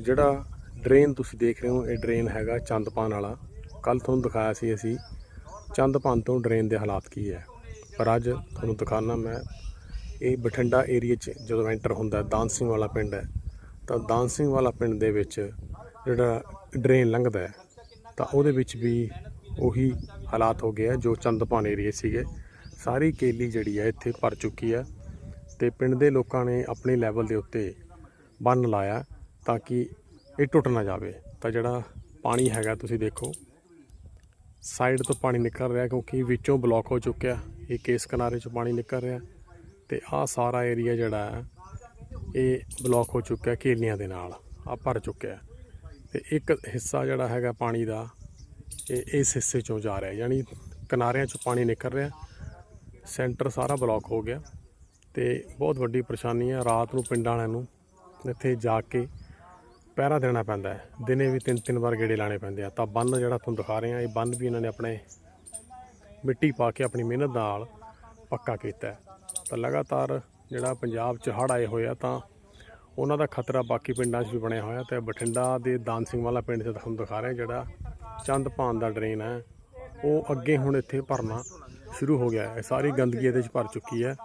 ਜਿਹੜਾ ਡਰੇਨ ਤੁਸੀਂ ਦੇਖ ਰਹੇ ਹੋ ਇਹ ਡਰੇਨ ਹੈਗਾ ਚੰਦਪਾਨ ਵਾਲਾ। ਕੱਲ ਤੁਹਾਨੂੰ ਦਿਖਾਇਆ ਸੀ ਅਸੀਂ ਚੰਦਪਾਨ ਤੋਂ ਡਰੇਨ ਦੇ ਹਾਲਾਤ ਕੀ ਹੈ। ਪਰ ਅੱਜ ਤੁਹਾਨੂੰ ਦਿਖਾਣਾ ਮੈਂ ਇਹ ਬਠਿੰਡਾ ਏਰੀਆ 'ਚ ਜਦੋਂ ਐਂਟਰ ਹੁੰਦਾ ਹੈ, ਦਾਨ ਸਿੰਘ ਵਾਲਾ ਪਿੰਡ ਹੈ ਤਾਂ ਦਾਨਸਿੰਗ ਵਾਲਾ ਪਿੰਡ ਦੇ ਵਿੱਚ ਜਿਹੜਾ ਡਰੇਨ ਲੰਘਦਾ ਹੈ ਤਾਂ ਉਹਦੇ ਵਿੱਚ ਵੀ ਉਹੀ ਹਾਲਾਤ ਹੋ ਗਏ ਆ ਜੋ ਚੰਦਪਾਨ ਏਰੀਆ ਸੀਗੇ। ਸਾਰੀ ਕੇਲੀ ਜਿਹੜੀ ਹੈ ਇੱਥੇ ਭਰ ਚੁੱਕੀ ਹੈ ਤੇ ਪਿੰਡ ਦੇ ਲੋਕਾਂ ਨੇ ਆਪਣੇ ਲੈਵਲ ਦੇ ਉੱਤੇ ਬੰਨ ਲਾਇਆ। ਤਾਂ ਕਿ ਇਹ ਟੁੱਟ ਨਾ ਜਾਵੇ। ਤਾਂ ਜਿਹੜਾ ਪਾਣੀ ਹੈਗਾ, ਤੁਸੀਂ ਦੇਖੋ, ਸਾਈਡ ਤੋਂ ਪਾਣੀ ਨਿਕਲ ਰਿਹਾ ਕਿਉਂਕਿ ਵਿੱਚੋਂ ਬਲੌਕ ਹੋ ਚੁੱਕਿਆ। ਇਹ ਕੇਸ ਕਿਨਾਰੇ ਚੋਂ ਪਾਣੀ ਨਿਕਲ ਰਿਹਾ ਤੇ ਆਹ ਸਾਰਾ ਏਰੀਆ ਜਿਹੜਾ ਹੈ, ਇਹ ਬਲੌਕ ਹੋ ਚੁੱਕਿਆ ਕੇਲੀਆਂ ਦੇ ਨਾਲ। ਆ ਭਰ ਚੁੱਕਿਆ ਤੇ ਇੱਕ ਹਿੱਸਾ ਜਿਹੜਾ ਹੈਗਾ ਪਾਣੀ ਦਾ, ਇਹ ਇਸ ਹਿੱਸੇ ਚੋਂ ਜਾ ਰਿਹਾ, ਯਾਨੀ ਕਿਨਾਰਿਆਂ ਚੋਂ ਪਾਣੀ ਨਿਕਲ ਰਿਹਾ। ਸੈਂਟਰ ਸਾਰਾ ਬਲੌਕ ਹੋ ਗਿਆ ਤੇ ਬਹੁਤ ਵੱਡੀ ਪਰੇਸ਼ਾਨੀ ਹੈ ਰਾਤ ਨੂੰ ਪਿੰਡਾਂ ਵਾਲਿਆਂ ਨੂੰ। ਇੱਥੇ ਜਾ ਕੇ ਪਹਿਰਾ ਦੇਣਾ ਪੈਂਦਾ ਹੈ। ਦਿਨੇ ਵੀ ਤਿੰਨ ਤਿੰਨ ਵਾਰ ਗੇੜੇ ਲਾਣੇ ਪੈਂਦੇ ਆ। ਤਾਂ ਬੰਨ ਜਿਹੜਾ ਤੁਹਾਨੂੰ ਦਿਖਾ ਰਹੇ ਆ ਇਹ ਬੰਨ ਵੀ ਇਹਨਾਂ ਨੇ ਆਪਣੇ ਮਿੱਟੀ ਪਾ ਕੇ ਆਪਣੀ ਮਿਹਨਤ ਨਾਲ ਪੱਕਾ ਕੀਤਾ ਤਾਂ ਲਗਾਤਾਰ ਜਿਹੜਾ ਪੰਜਾਬ 'ਚ ਹੜ੍ਹ ਆਏ ਹੋਏ ਆ, ਤਾਂ ਉਹਨਾਂ ਦਾ ਖਤਰਾ ਬਾਕੀ ਪਿੰਡਾਂ 'ਚ ਵੀ ਬਣਿਆ ਹੋਇਆ ਤੇ ਬਠਿੰਡਾ ਦੇ ਦਾਨ ਸਿੰਘ ਵਾਲਾ ਪਿੰਡ 'ਚ ਤੁਹਾਨੂੰ ਦਿਖਾ ਰਹੇ, ਜਿਹੜਾ ਚੰਦ ਚੰਦਪਾਨ ਦਾ ਡਰੇਨ ਹੈ। ਉਹ ਅੱਗੇ ਹੁਣ ਇੱਥੇ ਭਰਨਾ ਸ਼ੁਰੂ ਹੋ ਗਿਆ ਹੈ। ਸਾਰੀ ਗੰਦਗੀ ਇਹਦੇ 'ਚ ਭਰ ਚੁੱਕੀ ਹੈ।